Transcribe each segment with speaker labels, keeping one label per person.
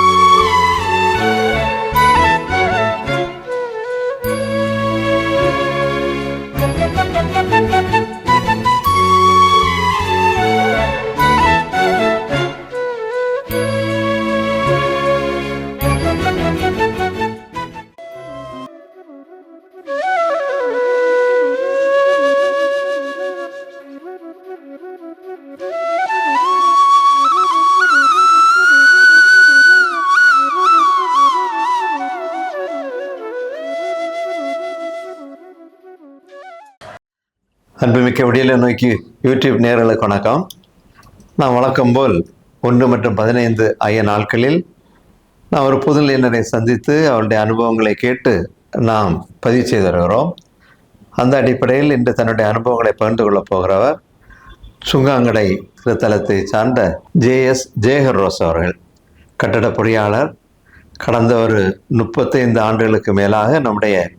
Speaker 1: thank you அன்புமிக்க விடியலை நோக்கி யூடியூப் நேயர்களுக்கு வணக்கம். நான் வழக்கம் போல் ஒன்று மற்றும் பதினைந்து ஆகிய நாட்களில் நான் ஒரு புதுநிலையினரை சந்தித்து அவருடைய அனுபவங்களை கேட்டு நாம் பதிவு செய்து வருகிறோம். அந்த அடிப்படையில் இன்று தன்னுடைய அனுபவங்களை பகிர்ந்து கொள்ளப் போகிறவர் சுங்காங்கடை திருத்தலத்தை சார்ந்த ஜேஎஸ் ஜேஹர் ரோஸ் அவர்கள். கட்டட பொறியாளர். கடந்த ஒரு முப்பத்தைந்து ஆண்டுகளுக்கு மேலாக நம்முடைய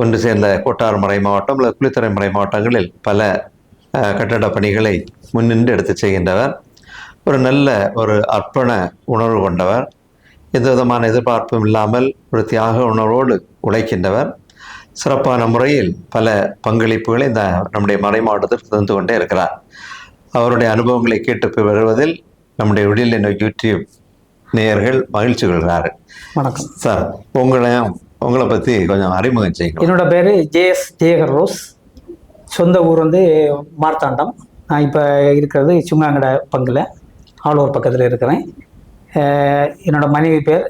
Speaker 1: ஒன்று சேர்ந்த கோட்டார் மறை மாவட்டம் அல்லது குளித்துறை மறை மாவட்டங்களில் பல கட்டட பணிகளை முன்னின்று எடுத்து செய்கின்றவர். ஒரு நல்ல ஒரு அர்ப்பண உணர்வு கொண்டவர். எந்த விதமான எதிர்பார்ப்பும் இல்லாமல் ஒரு தியாக உணர்வோடு உழைக்கின்றவர். சிறப்பான முறையில் பல பங்களிப்புகளை இந்த நம்முடைய மறை மாவட்டத்தில் தந்து கொண்டே இருக்கிறார். அவருடைய அனுபவங்களை கேட்டு வருவதில் நம்முடைய விடியல் யூடியூப் நேயர்கள் மகிழ்ச்சி கொள்கிறார்கள்.
Speaker 2: வணக்கம்.
Speaker 1: சார் உங்களையும் உங்களை பற்றி கொஞ்சம் அறிமுகம் செய்யணும்
Speaker 2: என்னோட பேர் ஜேஎஸ் ஜேகர் ரோஸ். சொந்த ஊர் வந்து மார்த்தாண்டம். நான் இப்போ இருக்கிறது சுங்காங்கடை பங்கில் ஆலூர் பக்கத்தில் இருக்கிறேன். என்னோட மனைவி பேர்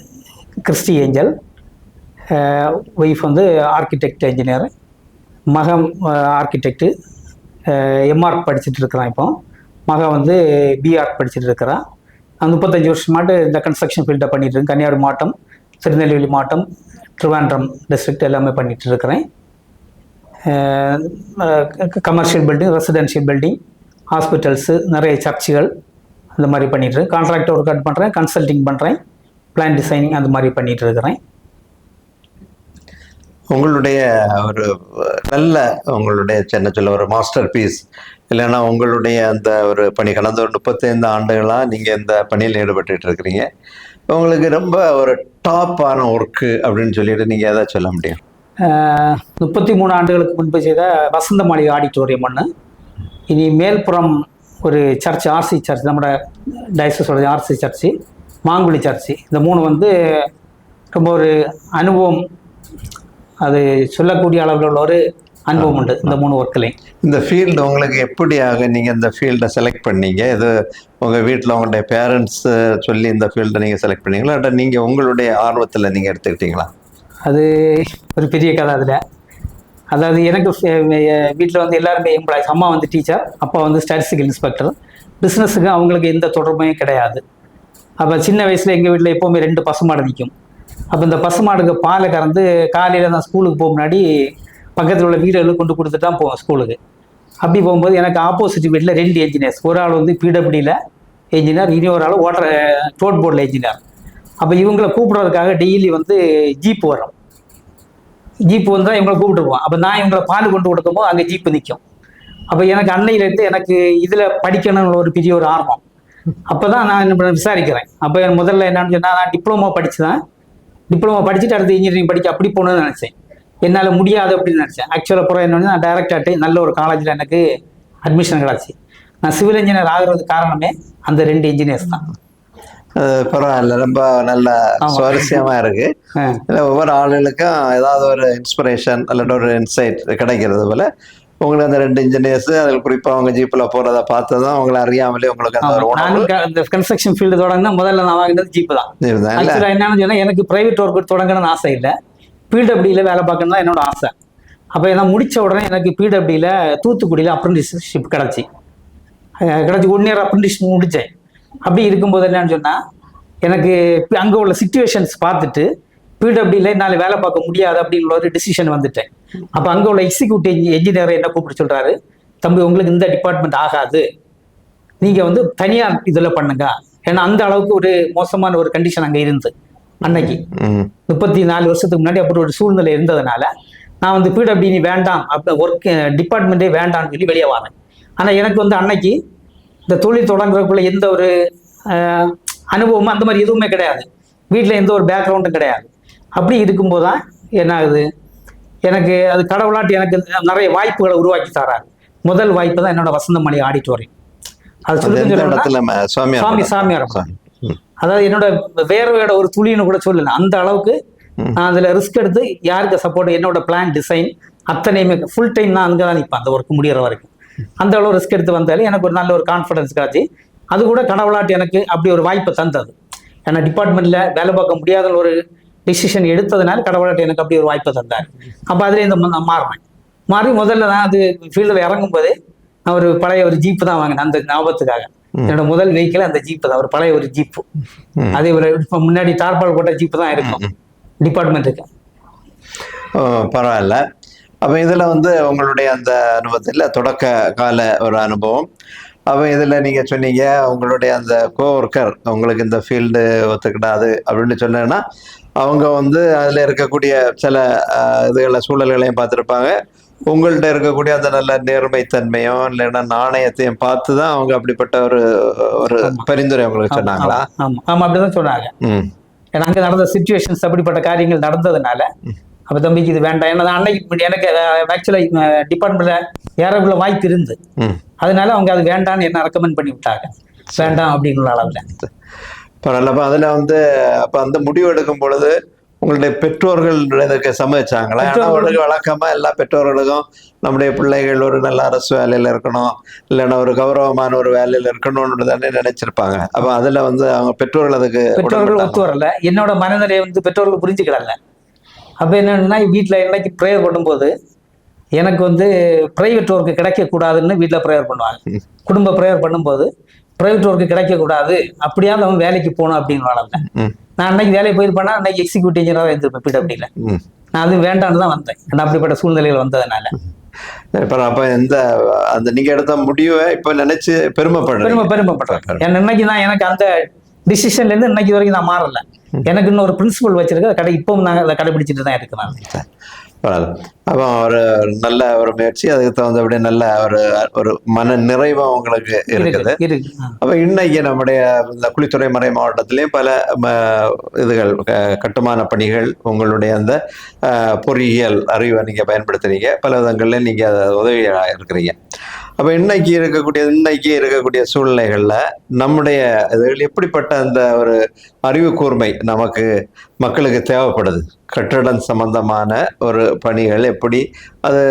Speaker 2: கிறிஸ்டி ஏஞ்சல். ஒய்ஃப் வந்து ஆர்கிடெக்ட் இன்ஜினியர் மகன் ஆர்கிடெக்டு எம்ஆர்க் படிச்சுட்டு இருக்கிறான் இப்போ. மகன் வந்து பிஆர்க் படிச்சுட்டு இருக்கிறான். நான் முப்பத்தஞ்சு வருஷமாட்டு இந்த கன்ஸ்ட்ரக்ஷன் ஃபீல்டை பண்ணிட்டு இருக்கேன். கன்னியாகுமரி மாவட்டம் திருநெல்வேலி மாவட்டம் ட்ரிவாண்ட்ரம் டிஸ்ட்ரிக்ட் எல்லாமே பண்ணிட்டு இருக்கிறேன். Commercial building residential building hospitals நிறைய சர்ச்சுகள் அந்த மாதிரி பண்ணிட்டு கான்ட்ராக்ட் ஒர்க் அவுட் பண்ணுறேன் கன்சல்டிங் பண்ணுறேன் பிளான் டிசைனிங் அந்த மாதிரி பண்ணிட்டு இருக்கிறேன்.
Speaker 1: உங்களுடைய ஒரு நல்ல உங்களுடைய சின்ன சொல்ல ஒரு மாஸ்டர் பீஸ் இல்லைன்னா உங்களுடைய அந்த ஒரு பணி கடந்த ஒரு முப்பத்தைந்து ஆண்டுகளாக நீங்கள் இந்த பணியில் ஈடுபட்டு இருக்கிறீங்க. உங்களுக்கு ரொம்ப ஒரு டாப்பான ஒர்க்கு அப்படின்னு சொல்லிட்டு நீங்கள் ஏதாவது சொல்ல முடியும்?
Speaker 2: முப்பத்தி மூணு ஆண்டுகளுக்கு முன்பு செய்த வசந்த மாளிகை ஆடிட்டோரியம் ஒன்று இனி மேல்புறம் ஒரு சர்ச் ஆர்சி சர்ச் நம்மளோட டைசஸோட ஆர்சி சர்ச்சு மாங்குழி சர்ச்சு இந்த மூணு வந்து ரொம்ப ஒரு அனுபவம். அது சொல்லக்கூடிய அளவில் உள்ள ஒரு அனுபவம் உண்டு. இந்த மூணு ஒர்க்கிலையும்
Speaker 1: இந்த ஃபீல்டு உங்களுக்கு எப்படியாக நீங்கள் இந்த ஃபீல்டை செலக்ட் பண்ணீங்க? இது உங்கள் வீட்டில் உங்களுடைய பேரண்ட்ஸ் சொல்லி இந்த ஃபீல்டை நீங்கள் செலக்ட் பண்ணீங்களா? இல்லை நீங்கள் உங்களுடைய ஆர்வத்தில் நீங்கள் எடுத்துக்கிட்டீங்களா?
Speaker 2: அது ஒரு பெரிய கதை அதில். அதாவது எனக்கு வீட்டில் வந்து எல்லாருமே எம்ப்ளாயிஸ் அம்மா வந்து டீச்சர் அப்பா வந்து ஸ்டாட்டிஸ்டிக்கல் இன்ஸ்பெக்டர் பிஸ்னஸுக்கு அவங்களுக்கு எந்த தொடர்புமே கிடையாது. அப்போ சின்ன வயசில் எங்கள் வீட்டில் எப்போவுமே ரெண்டு பசுமாடு நிற்கும் அப்போ இந்த பசுமாடுக்கு பாலை கறந்து காலையில் நான் ஸ்கூலுக்கு போக முன்னாடி பக்கத்தில் உள்ள வீடுகளுக்கு கொண்டு கொடுத்துட்டு தான் போவோம் ஸ்கூலுக்கு அப்படி போகும்போது எனக்கு ஆப்போசிட் வீட்டில் ரெண்டு என்ஜினியர்ஸ் ஒரு ஆள் வந்து பிடபிள்யூல என்ஜினியர் இனி ஒரு ஆள் ஓட்டர் ரோட் போர்டில் என்ஜினியர் அப்போ இவங்களை கூப்பிடுறதுக்காக டெய்லி வந்து ஜீப் வரும் ஜீப் வந்தால் இவங்களை கூப்பிட்டு போவான் அப்போ நான் இவங்களை பால் கொண்டு கொடுக்கும்போது அங்கே ஜீப்பு நிற்கும் அப்போ எனக்கு அன்னையிலேருந்து எனக்கு இதில் படிக்கணுங்கிற ஒரு பெரிய ஒரு ஆர்வம். அப்போ தான் நான் என்ன பண்ண விசாரிக்கிறேன். அப்போ முதல்ல என்னன்னு சொன்னால் நான் டிப்ளமோ படிச்சுதான். டிப்ளமோ படிச்சுட்டு அடுத்து இன்ஜினியரிங் படிக்க அப்படி போகணும்னு நினச்சேன். என்னால் முடியாது அப்படின்னு நினச்சேன். ஆக்சுவலாக அப்புறம் என்னன்னு நான் டைரக்டாகிட்டு நல்ல ஒரு காலேஜில் எனக்கு அட்மிஷன் கிடச்சி. நான் சிவில் இன்ஜினியர் ஆகுறதுக்கு காரணமே அந்த ரெண்டு இன்ஜினியர்ஸ் தான்.
Speaker 1: பரவாயில்ல. ரொம்ப நல்ல
Speaker 2: ஆமா.
Speaker 1: சுவாரஸ்யமாக இருக்கு. ஒவ்வொரு ஆளுகளுக்கும் ஏதாவது ஒரு இன்ஸ்பிரேஷன் அல்லது ஒரு இன்சைட் கிடைக்கிறது போல உங்களுக்கு அந்த ரெண்டு இன்ஜினியர்ஸ் அதில் குறிப்பாக அவங்க ஜீப்பில் போகிறத பார்த்து தான் உங்களை அறியாமலே உங்களுக்கு அந்த ஒரு
Speaker 2: இந்த கன்ஸ்ட்ரக்ஷன் ஃபீல்டு தொடங்கினா முதல்ல நான் வாங்கினது ஜீப்பு தான். என்னன்னு சொன்னால் எனக்கு பிரைவேட் ஒர்க் தொடங்கணும்னு ஆசை இல்லை. பிடபிள்யூல வேலை பார்க்கணும் தான் என்னோட ஆசை. அப்போ நான் முடித்த உடனே எனக்கு பிடபிள்யூல தூத்துக்குடியில் அப்ரண்டிஸ்ஷிப் கிடச்சி. கிடச்சி ஒன் இயர் அப்ரண்டிஸ்ஷிப் முடித்தேன் அப்படி இருக்கும்போது என்னன்னு சொன்னால் எனக்கு அங்கே உள்ள சுச்சுவேஷன்ஸ் பார்த்துட்டு பிடபிள்யூல என்னால் வேலை பார்க்க முடியாது அப்படிங்கிற ஒரு டிசிஷன் வந்துட்டேன். அப்போ அங்கே உள்ள எக்ஸிக்யூட்டிவ் என்ஜினியரை என்ன கூப்பிட்டு சொல்கிறாரு தம்பி உங்களுக்கு இந்த டிபார்ட்மெண்ட் ஆகாது. நீங்கள் வந்து தனியார் இதில் பண்ணுங்க. ஏன்னா அந்த அளவுக்கு ஒரு மோசமான ஒரு கண்டிஷன் அங்கே இருந்து. அன்னைக்கு. முப்பத்தி நாலு வருஷத்துக்கு முன்னாடி அப்படி ஒரு சூழ்நிலை இருந்ததுனால நான் வந்து பிடபிள்யூ வேண்டாம் அப்படி ஒர்க் டிபார்ட்மெண்ட்டே வேண்டாம்னு சொல்லி வெளியே வரேன் ஆனால் எனக்கு வந்து அன்னைக்கு இந்த தொழில் தொடங்குறதுக்குள்ள எந்த ஒரு அனுபவமும் அந்த மாதிரி எதுவுமே கிடையாது. வீட்டில் எந்த ஒரு பேக்ரவுண்டும் கிடையாது. அப்படி இருக்கும்போது தான் என்ன ஆகுது எனக்கு அது கடவுளாட்டி எனக்கு நிறைய வாய்ப்புகளை உருவாக்கி தராரு. முதல் வாய்ப்பு தான் என்னோட வசந்தமணி ஆடிட்டோரியம். அது
Speaker 1: அது
Speaker 2: சொல்லி
Speaker 1: எந்த
Speaker 2: சொல்லணும்னா,
Speaker 1: இடத்துல ம- சுவாமியார்
Speaker 2: சுவாமி? சாமியார். அதாவது என்னோட வேர்வையோட ஒரு துளின்னு கூட சொல்லல. அந்த அளவுக்கு நான் அதில் ரிஸ்க் எடுத்து யாருக்கு சப்போர்ட் என்னோட பிளான் டிசைன் அத்தனையுமே ஃபுல் டைம் நான் அங்கே தான் நிற்பேன் அந்த ஒர்க் முடியிற வரைக்கும். அந்த அளவு ரிஸ்க் எடுத்து வந்தாலே எனக்கு ஒரு நல்ல ஒரு கான்ஃபிடன்ஸ் காட்சி. அது கூட கடவுளாட்டி எனக்கு அப்படி ஒரு வாய்ப்பை தந்தது. ஏன்னா டிபார்ட்மெண்ட்டில் வேலை பார்க்க முடியாத ஒரு டிசிஷன் எடுத்ததுனால கடவுளாட்டி எனக்கு அப்படி ஒரு வாய்ப்பை தந்தார். அப்போ அதில் இந்த நான் மாறினேன் மாறி முதல்ல நான் அது ஃபீல்டில் இறங்கும் போதே நான் ஒரு பழைய ஒரு ஜீப்பு தான் வாங்கினேன். அந்த ஞாபகத்துக்காக. என்னோட முதல் வெஹிக்கிள் அந்த ஜீப்பு தான் ஒரு பழைய ஒரு ஜீப்பு. அதே ஒரு இப்போ முன்னாடி டார்பால் போட்ட ஜீப்பு தான் இருக்கும். டிபார்ட்மெண்ட்டுக்கு
Speaker 1: பரவாயில்ல. அப்போ இதில் வந்து உங்களுடைய அந்த அனுபவத்தில் தொடக்க கால ஒரு அனுபவம். அப்போ இதில் நீங்கள் சொன்னீங்க உங்களுடைய அந்த கோஒர்க்கர் உங்களுக்கு இந்த ஃபீல்டு ஒத்துக்கிடாது அப்படின்னு சொன்னேன்னா அவங்க வந்து அதில் இருக்கக்கூடிய சில இதுகளை சூழல்களையும் பார்த்துருப்பாங்க. உங்கள்கிட்ட இருக்கக்கூடிய அந்த நல்ல நேர்மைத்தன்மையும் இல்லைன்னா நாணயத்தையும் பார்த்து தான் அவங்க அப்படிப்பட்ட ஒரு ஒரு பரிந்துரை உங்களுக்கு சொன்னாங்களா?
Speaker 2: ஆமா ஆமா. அப்படிதான் சொன்னாங்க. ஏன்னா அங்கே நடந்த சுச்சுவேஷன்ஸ் அப்படிப்பட்ட காரியங்கள் நடந்ததுனால அப்போ தம்பிக்கு இது வேண்டாம். ஏன்னா அன்னைக்கு எனக்கு ஆக்சுவலாக டிபார்ட்மெண்ட்ல ஏறக்குள்ள வாய்ப்பு இருந்து அதனால அவங்க அது வேண்டாம்னு என்ன ரெக்கமெண்ட் பண்ணி விட்டாங்க. வேண்டாம் அப்படிங்கிற அளவில்.
Speaker 1: அப்ப அதுல வந்து அப்ப அந்த முடிவு எடுக்கும் பொழுது உங்களுடைய பெற்றோர்கள் இதற்கு சம்மதிச்சாங்களா? ஏன்னா அவங்களுக்கு வழக்கமா எல்லா பெற்றோர்களுக்கும் நம்முடைய பிள்ளைகள் ஒரு நல்ல அரசு வேலையில இருக்கணும் இல்லைன்னா ஒரு கௌரவமான ஒரு வேலையில இருக்கணும்னு தானே நினைச்சிருப்பாங்க. அப்ப அதுல வந்து அவங்க பெற்றோர்கள் அதுக்கு
Speaker 2: பெற்றோர்கள்? ஒத்து வரல என்னோட மனநிலையை வந்து பெற்றோர்கள் புரிஞ்சுக்கிடல அப்போ என்னன்னா வீட்டில் என்னைக்கு ப்ரேயர் பண்ணும்போது எனக்கு வந்து ப்ரைவேட் ஒர்க்கு கிடைக்கக்கூடாதுன்னு வீட்டில் ப்ரேயர் பண்ணுவாங்க. குடும்ப ப்ரேயர் பண்ணும்போது ப்ரைவேட் ஒர்க்கு கிடைக்கக்கூடாது அப்படியாவது அவன் வேலைக்கு போகணும் அப்படின்னு வளர்ந்தேன் நான் அன்னைக்கு வேலைக்கு போயிருப்பேன்னா அன்னைக்கு எக்ஸிக்யூட்டிவ் இன்ஜினியராக இருந்திருப்பேன் பிடபிள்யூல. நான் அது வேண்டான்னு தான் வந்தேன். அப்படிப்பட்ட சூழ்நிலைகள் வந்ததுனால.
Speaker 1: இப்ப அப்ப இந்த அந்த நீங்க எடுத்த முடிவை இப்ப நினைச்சு பெருமைப்படுறீங்க.
Speaker 2: பெருமை பெருமைப்படுறேன். என் இன்னைக்கு தான் எனக்கு அந்த டிசிஷன்லேருந்து இன்னைக்கு வரைக்கும் நான் மாறல. எனக்கு இன்னும் ஒரு பிரின்சிபல் வச்சிருக்கேன் கடை இப்பவும் நான் அதை கடைபிடிச்சிட்டு தான் இருக்கிறேன்
Speaker 1: பரவாயில்ல அப்போ ஒரு நல்ல ஒரு முயற்சி அதுக்கு தகுந்தபடி நல்ல ஒரு ஒரு மன நிறைவா உங்களுக்கு இருக்குது. அப்ப இன்னைக்கு நம்முடைய இந்த குளித்துறை மறை மாவட்டத்திலையும் பல இதுகள் கட்டுமான பணிகள் உங்களுடைய அந்த பொறியியல் அறிவை நீங்க பயன்படுத்துறீங்க. பல விதங்கள்ல நீங்க அதை உதவியா இருக்கிறீங்க. அப்ப இன்னைக்கு இருக்கக்கூடிய இன்னைக்கு இருக்கக்கூடிய சூழ்நிலைகள்ல நம்முடைய இதுகள் எப்படிப்பட்ட அந்த ஒரு அறிவு கூர்மை நமக்கு மக்களுக்கு தேவைப்படுது? கட்டடம் சம்பந்தமான ஒரு பணிகள் எப்படி அது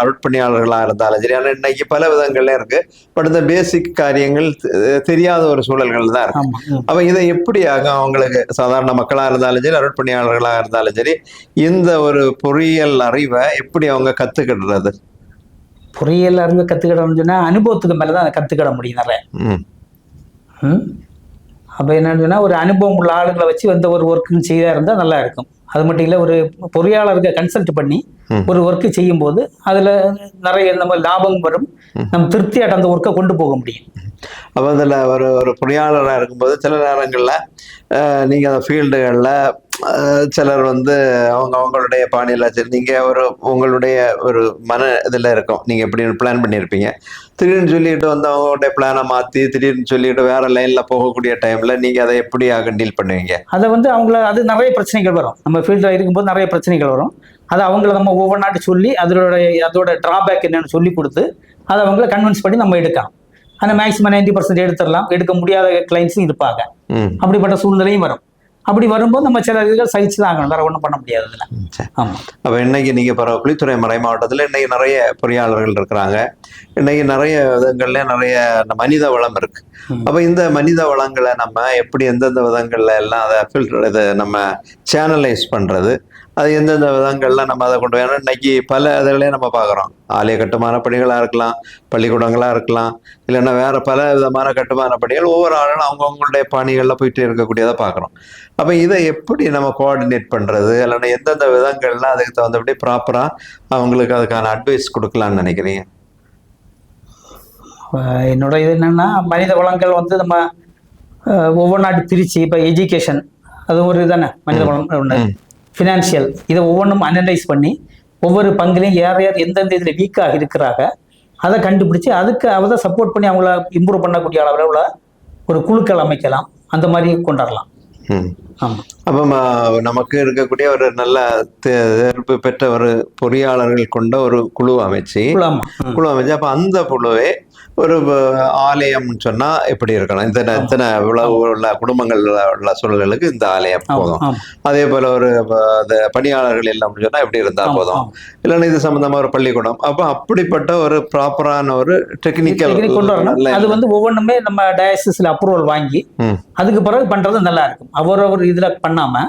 Speaker 1: அருட்பணியாளர்களாக இருந்தாலும் சரி ஆனால் இன்னைக்கு பல விதங்கள்ல இருக்கு. பட் இந்த பேசிக் காரியங்கள் தெரியாத ஒரு சூழல்கள் தான் இருக்கு. அப்ப இதை எப்படி அவங்களுக்கு சாதாரண மக்களா இருந்தாலும் சரி அருட்பணியாளர்களா இருந்தாலும் சரி இந்த ஒரு பொறியியல் அறிவை எப்படி அவங்க கத்துக்கிடுறது?
Speaker 2: பொறியியல் அறிவு கற்றுக்கிடணும்னு சொன்னால் அனுபவத்துக்கு மேலே தான் கற்றுக்கிட முடியும் நிறைய. அப்போ என்னன்னு சொன்னால் ஒரு அனுபவம் உள்ள ஆளுங்களை வச்சு எந்த ஒரு ஒர்க்கும் செய்தா இருந்தால் நல்லா இருக்கும். அது மட்டும் இல்லை ஒரு பொறியாளருக்கு கன்சல்ட் பண்ணி. ஒரு ஒர்க்கு செய்யும்போது அதில் நிறைய நம்ம லாபம் வரும். நம்ம திருப்தியாட்ட அந்த ஒர்க்கை கொண்டு போக முடியும்.
Speaker 1: அப்போ அதில் ஒரு ஒரு பொறியாளராக இருக்கும்போது சில நேரங்களில் நீங்கள் அந்த ஃபீல்டுகளில் சிலர் வந்து அவங்க அவங்களுடைய பாணியில் சரி நீங்கள் ஒரு உங்களுடைய ஒரு மன இதில் இருக்கும். நீங்கள் எப்படி பிளான் பண்ணியிருப்பீங்க? திடீர்னு சொல்லிட்டு வந்து அவங்களுடைய பிளானை மாற்றி திடீர்னு சொல்லிட்டு வேறு லைனில் போகக்கூடிய டைமில் நீங்கள் அதை எப்படியாக டீல் பண்ணுவீங்க?
Speaker 2: அதை வந்து அவங்கள அது நிறைய பிரச்சனைகள் வரும். நம்ம ஃபீல்டில் இருக்கும்போது நிறைய பிரச்சனைகள் வரும். அதை அவங்கள நம்ம ஒவ்வொன்றாட்டி சொல்லி அதோட அதோட ட்ராபேக் என்னென்னு சொல்லி கொடுத்து அதை அவங்கள கன்வின்ஸ் பண்ணி நம்ம எடுக்கலாம். ஆனால் மேக்ஸிமம் நைன்டி பர்சன்ட் எடுத்துடலாம். எடுக்க முடியாத கிளைண்ட்ஸும் இருப்பாங்க. அப்படிப்பட்ட சூழ்நிலையும் வரும். அப்படி வரும்போது நம்ம சில இதுகள் சகிச்சு தான் ஆகணும். வேற ஒன்றும் பண்ண முடியாது இதில். ஆமாம்
Speaker 1: அப்போ இன்னைக்கு நீங்கள் இப்போ குளித்துறை மறை மாவட்டத்தில் இன்னைக்கு நிறைய பொறியாளர்கள் இருக்கிறாங்க. இன்னைக்கு நிறைய விதங்கள்ல நிறைய மனித வளம் இருக்கு. அப்போ இந்த மனித வளங்களை நம்ம எப்படி எந்தெந்த விதங்கள்ல எல்லாம் அதை ஃபில்டர் இது நம்ம சேனலைஸ் பண்றது? அது எந்தெந்த விதங்கள்ல நம்ம அதை கொண்டு போய் இன்னைக்கு பல இதுகளையும் நம்ம பார்க்குறோம். ஆலய கட்டுமான பணிகளாக இருக்கலாம் பள்ளிக்கூடங்களாக இருக்கலாம் இல்லைன்னா வேற பல விதமான கட்டுமான பணிகள் ஒவ்வொரு ஆளும் அவங்கவுங்களுடைய பணிகளில் போயிட்டு இருக்கக்கூடியதை பார்க்குறோம். அப்போ இதை எப்படி நம்ம கோஆர்டினேட் பண்ணுறது இல்லைன்னா எந்தெந்த விதங்கள்ல அதுக்கு தகுந்தபடி ப்ராப்பராக அவங்களுக்கு அதுக்கான அட்வைஸ் கொடுக்கலாம்னு நினைக்கிறீங்க?
Speaker 2: என்னோட இது என்னன்னா மனித வளங்கள் வந்து நம்ம ஒவ்வொன்றாட்டி பிரித்து இப்போ எஜுகேஷன் அது ஒரு தானே மனித வளம் ஒன்று. ஃபினான்ஷியல் இதை ஒவ்வொன்றும் அனலைஸ் பண்ணி ஒவ்வொரு பங்குலையும் யார் யார் எந்தெந்த இதில் வீக்காக இருக்கிறாங்க அதை கண்டுபிடிச்சு அதுக்கு அதை சப்போர்ட் பண்ணி அவங்கள இம்ப்ரூவ் பண்ணக்கூடிய அளவில் உள்ள ஒரு குழுக்கள் அமைக்கலாம். அந்த மாதிரி கொண்டாடலாம்.
Speaker 1: அப்போ நமக்கு இருக்கக்கூடிய ஒரு நல்ல தேர்வு பெற்ற ஒரு பொறியாளர்கள் கொண்ட ஒரு குழு அமைச்சு குழு அமைச்சு அப்போ அந்த குழுவே ஒரு ஆலயம்னு சொன்னா எப்படி இருக்கணும் இந்த இத்தனை இவ்வளவு உள்ள குடும்பங்கள் உள்ள சூழல்களுக்கு இந்த ஆலயம் போதும். அதே போல ஒரு பணியாளர்கள் எல்லாம் சொன்னா எப்படி இருந்தா போதும்? இல்லைன்னா இது சம்பந்தமா ஒரு பள்ளிக்கூடம். அப்போ அப்படிப்பட்ட ஒரு ப்ராப்பரான ஒரு டெக்னிக்கல்
Speaker 2: டெக்னிக் கொண்டு வரணும். அது வந்து ஒவ்வொன்றுமே நம்ம டயசிஸில் அப்ரூவல் வாங்கி அதுக்கு பிறகு பண்ணுறது நல்லா இருக்கும். அவரவர் இதில் பண்ணாமல்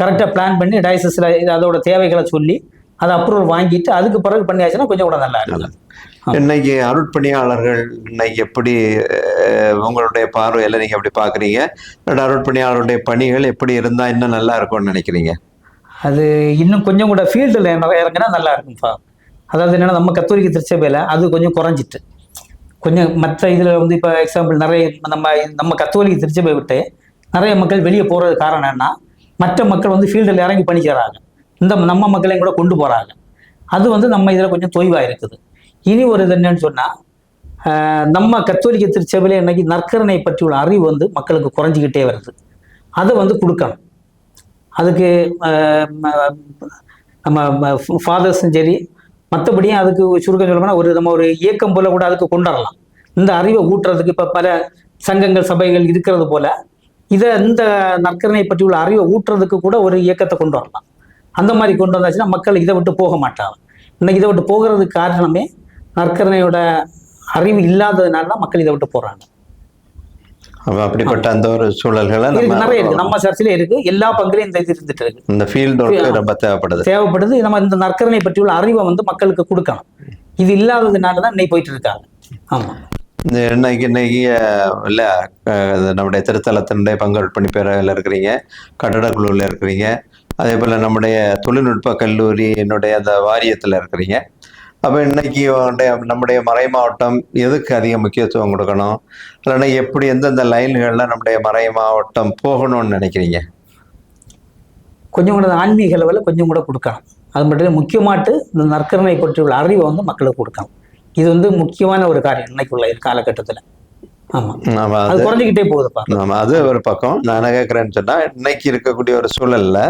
Speaker 2: கரெக்டாக பிளான் பண்ணி டயசிஸில் அதோட தேவைகளை சொல்லி அதை அப்ரூவல் வாங்கிட்டு அதுக்கு பிறகு பண்ணியாச்சுன்னா கொஞ்சம் கூட நல்லா இருக்கும்.
Speaker 1: இன்னைக்கு அருட்பணியாளர்கள் இன்னைக்கு எப்படி உங்களுடைய பார்வையில நீங்க எப்படி பாக்குறீங்க ரெண்டு அருட்பணியாளருடைய பணிகள் எப்படி இருந்தா இன்னும் நல்லா இருக்கும்னு நினைக்கிறீங்க?
Speaker 2: அது இன்னும் கொஞ்சம் கூட ஃபீல்டில் இறங்கினா நல்லா இருக்கும்ப்பா. அதாவது என்னன்னா நம்ம கத்தோலிக்க திருச்சபையில் அது கொஞ்சம் குறைஞ்சிட்டு. கொஞ்சம் மற்ற இதில் வந்து இப்போ எக்ஸாம்பிள் நிறைய நம்ம நம்ம கத்தோலிக்க திருச்சபை விட்டு நிறைய மக்கள் வெளியே போகிறது காரணம் என்ன மற்ற மக்கள் வந்து ஃபீல்டில் இறங்கி பண்ணிக்கிறாங்க இந்த நம்ம மக்களையும் கூட கொண்டு போகிறாங்க அது வந்து நம்ம இதில் கொஞ்சம் தொய்வாக இருக்குது. இனி ஒரு இது என்னன்னு சொன்னால் நம்ம கத்தோலிக்க திருச்சபையில் இன்னைக்கு நற்கரணை பற்றியுள்ள அறிவு வந்து மக்களுக்கு குறைஞ்சிக்கிட்டே வருது. அதை வந்து கொடுக்கணும். அதுக்கு நம்ம ஃபாதர்ஸும் சரி மற்றபடியும் அதுக்கு சுருக்கம் சொல்லணும்னா ஒரு நம்ம ஒரு இயக்கம் போல கூட அதுக்கு கொண்டு வரலாம் இந்த அறிவை ஊட்டுறதுக்கு இப்போ பல சங்கங்கள் சபைகள் இருக்கிறது போல இதை இந்த நற்கரணை பற்றி உள்ள அறிவை ஊட்டுறதுக்கு கூட ஒரு இயக்கத்தை கொண்டு வரலாம். அந்த மாதிரி கொண்டு வந்தாச்சுன்னா மக்கள் இதை விட்டு போக மாட்டாங்க. இன்னைக்கு இதை விட்டு போகிறதுக்கு காரணமே நற்கரணையோட அறிவு இல்லாததுனால தான் மக்கள் இதை விட்டு போறாங்க.
Speaker 1: அப்ப அப்படிப்பட்ட அந்த ஒரு சூழல்களை
Speaker 2: நிறைய இருக்கு.
Speaker 1: நம்ம
Speaker 2: சர்ச்சிலே இருக்கு. எல்லா பங்குலையும் இந்த இது இருந்துட்டு இருக்கு.
Speaker 1: இந்த ஃபீல்டு ரொம்ப தேவைப்படுது.
Speaker 2: தேவைப்படுது. நம்ம இந்த நற்கரணை பற்றியுள்ள அறிவை வந்து மக்களுக்கு கொடுக்கணும். இது இல்லாததுனால தான் இன்னைக்கு போயிட்டு இருக்காங்க. ஆமா.
Speaker 1: இந்த இன்னைக்கு இன்னைக்கு இல்ல நம்முடைய திருத்தலத்தினுடைய பங்களிப்பு பேரில் இருக்கிறீங்க கட்டடக் குழுவில் இருக்கிறீங்க அதே போல நம்முடைய தொழில்நுட்ப கல்லூரியினுடைய அந்த வாரியத்தில் இருக்கிறீங்க. அப்போ இன்னைக்கு நம்முடைய மறை மாவட்டம் எதுக்கு அதிக முக்கியத்துவம் கொடுக்கணும்? இல்லைன்னா எப்படி எந்தெந்த லைன்களில் நம்முடைய மறை மாவட்டம் போகணும்னு நினைக்கிறீங்க?
Speaker 2: கொஞ்சம் கூட ஆன்மீக லெவலில் கொஞ்சம் கூட கொடுக்கணும் அது மட்டும் முக்கியமாட்டு இந்த நற்கரணை பற்றியுள்ள அறிவை வந்து மக்களுக்கு கொடுக்கணும் இது வந்து முக்கியமான ஒரு காரியம் இன்னைக்கு உள்ள காலகட்டத்தில். ஆமா.
Speaker 1: ஆமா
Speaker 2: அது குறைஞ்சிக்கிட்டே போகுதுப்பா.
Speaker 1: ஆமா அது ஒரு பக்கம். நான் கேட்குறேன்னு சொன்னா இன்னைக்கு இருக்கக்கூடிய ஒரு சூழல்ல.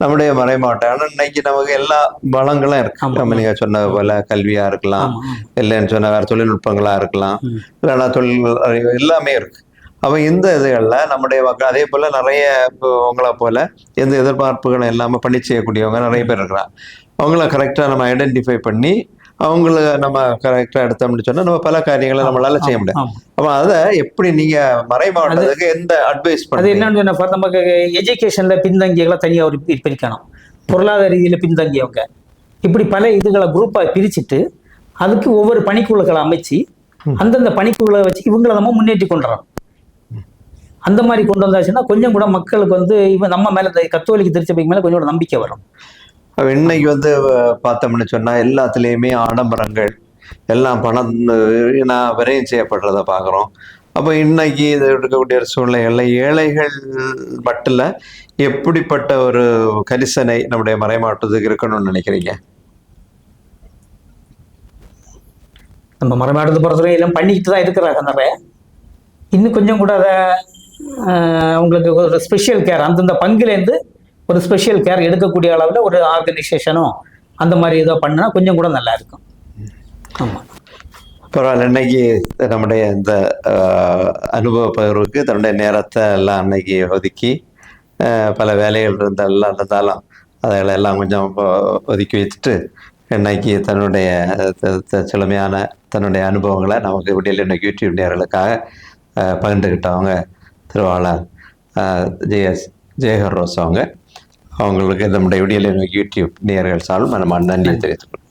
Speaker 1: நம்முடைய மறை மாவட்டம் ஆனா இன்னைக்கு நமக்கு எல்லா வளங்களும் இருக்கு. நம்ம நீங்க சொன்னது போல கல்வியா இருக்கலாம். இல்லைன்னு சொன்ன வேற தொழில்நுட்பங்களா இருக்கலாம். இல்லைன்னா தொழில் எல்லாமே இருக்கு. அப்ப இந்த இதுகள்ல நம்முடைய மக்கள் அதே போல நிறைய உங்களை போல எந்த எதிர்பார்ப்புகளும் இல்லாம பணி செய்யக்கூடியவங்க நிறைய பேர் இருக்கிறாங்க. அவங்கள கரெக்டா நம்ம ஐடென்டிஃபை பண்ணி அவங்கள நம்ம கரெக்டா எடுத்தோம்னு சொன்னா நம்ம பல காரியங்களை நம்மளால செய்ய முடியும். அப்ப அதை எப்படி நீங்க மறை மாவட்டத்துக்கு எந்த அட்வைஸ்
Speaker 2: அது என்னன்னு சொன்னா நமக்கு எஜுகேஷன்ல பின்தங்கியவங்களை தனியாக ஒரு பிரிக்கணும் பொருளாதார ரீதியில பின்தங்கியவங்க. இப்படி பல இதுகளை குரூப்பாக பிரிச்சுட்டு அதுக்கு ஒவ்வொரு பணிக்குழுக்களை அமைச்சு அந்தந்த பணிக்குழுவை வச்சு இவங்களை நம்ம முன்னேற்றி கொண்டு வரணும் அந்த மாதிரி கொண்டு வந்தாச்சுன்னா கொஞ்சம் கூட மக்களுக்கு வந்து இவன் நம்ம மேல கத்தோலிக்க திருச்சபைக்கு மேல கொஞ்சம் கூட நம்பிக்கை வரும்.
Speaker 1: இன்னைக்கு வந்து பார்த்தோம்னு சொன்னா எல்லாத்துலேயுமே ஆடம்பரங்கள் எல்லாம் பணம் நான் விரையும் செய்யப்படுறத பார்க்குறோம் அப்போ இன்னைக்கு இது இருக்கக்கூடிய சூழ்நிலைகளில் ஏழைகள் மட்டும் எப்படிப்பட்ட ஒரு கரிசனை நம்முடைய மறைமாவட்டத்துக்கு இருக்கணும்னு நினைக்கிறீங்க?
Speaker 2: நம்ம மரமாடுறது பொறுத்தவரை எல்லாம் பண்ணிக்கிட்டு தான் இருக்கிறாங்க நிறைய. இன்னும் கொஞ்சம் கூட அதை அவங்களுக்கு ஒரு ஸ்பெஷல் கேர் அந்தந்த பங்குலேருந்து ஒரு ஸ்பெஷல் கேர் எடுக்கக்கூடிய அளவில் ஒரு ஆர்கனைசேஷனும் அந்த மாதிரி ஏதோ பண்ணால் கொஞ்சம் கூட நல்லா இருக்கும். ஆமாம்
Speaker 1: பரவாயில்ல இன்னைக்கு நம்முடைய இந்த அனுபவ பகிர்வுக்கு தன்னுடைய நேரத்தை எல்லாம் அன்னைக்கு ஒதுக்கி பல வேலைகள் இருந்தாலும் இருந்தாலும் அதை எல்லாம் கொஞ்சம் ஒதுக்கி வச்சுட்டு இன்னைக்கு தன்னுடைய த- த- செழுமையான தன்னுடைய அனுபவங்களை நமக்கு விடியல் இன்னைக்கு யூடியூப் நேர்களுக்காக பகிர்ந்துக்கிட்டவங்க திருவாளர் ஜெயஸ் ஜெயஹர் ரோஸ் அவங்க. அவங்களுக்கு நம்முடைய விடியல் யூடியூப் நேர்கள் சார்பில் நம்ம நன்றி தெரிவித்துக்கிறோம்